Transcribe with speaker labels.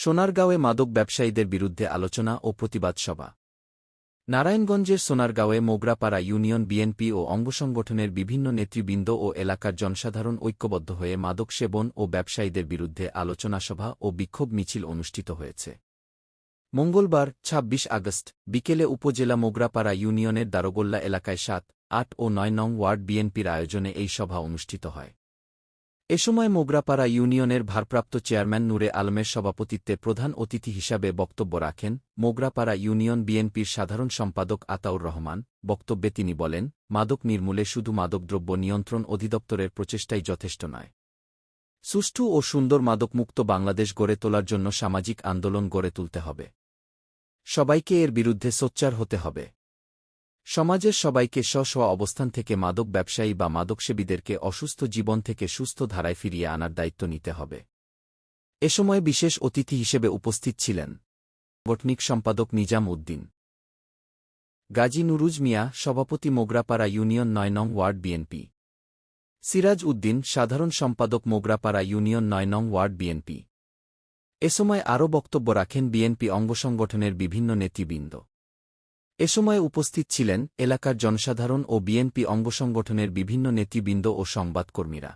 Speaker 1: সোনারগাঁওয়ে মাদক ব্যবসায়ীদের বিরুদ্ধে আলোচনা ও প্রতিবাদ সভা। নারায়ণগঞ্জের সোনারগাঁওয়ে মোগরাপাড়া ইউনিয়ন বিএনপি ও অঙ্গসংগঠনের বিভিন্ন নেতৃবৃন্দ ও এলাকার জনসাধারণ ঐক্যবদ্ধ হয়ে মাদক সেবন ও ব্যবসায়ীদের বিরুদ্ধে আলোচনা সভা ও বিক্ষোভ মিছিল অনুষ্ঠিত হয়েছে। মঙ্গলবার ২৬ আগস্ট, বিকেলে উপজেলা মোগরাপাড়া ইউনিয়নের দারোগোল্লা এলাকায় সাত, আট ও নয় নং ওয়ার্ড বিএনপির আয়োজনে এই সভা অনুষ্ঠিত হয়। এ সময় মোগরাপাড়া ইউনিয়নের ভারপ্রাপ্ত চেয়ারম্যান নূরে আলমের সভাপতিত্বে প্রধান অতিথি হিসাবে বক্তব্য রাখেন মোগরাপাড়া ইউনিয়ন বিএনপির সাধারণ সম্পাদক আতাউর রহমান। বক্তব্যে তিনি বলেন, মাদক নির্মূলে শুধু মাদকদ্রব্য নিয়ন্ত্রণ অধিদপ্তরের প্রচেষ্টাই যথেষ্ট নয়। সুষ্ঠু ও সুন্দর মাদকমুক্ত বাংলাদেশ গড়ে তোলার জন্য সামাজিক আন্দোলন গড়ে তুলতে হবে। সবাইকে এর বিরুদ্ধে সোচ্চার হতে হবে। সমাজের সবাইকে স্ব স্ব অবস্থান থেকে মাদক ব্যবসায়ী বা মাদকসেবীদেরকে অসুস্থ জীবন থেকে সুস্থ ধারায় ফিরিয়ে আনার দায়িত্ব নিতে হবে। এ সময় বিশেষ অতিথি হিসেবে উপস্থিত ছিলেন বটনিক সম্পাদক নিজাম উদ্দিন। গাজী নুরুজ মিয়া, সভাপতি মোগরাপাড়া ইউনিয়ন নয় নং ওয়ার্ড বিএনপি। সিরাজ উদ্দিন, সাধারণ সম্পাদক মোগরাপাড়া ইউনিয়ন নয় নং ওয়ার্ড বিএনপি। এ সময় আরও বক্তব্য রাখেন বিএনপি অঙ্গসংগঠনের বিভিন্ন নেতৃবৃন্দ। এ সময় উপস্থিত ছিলেন এলাকার জনসাধারণ ও বিএনপি অঙ্গসংগঠনের বিভিন্ন নেতৃবৃন্দ ও সংবাদকর্মীরা।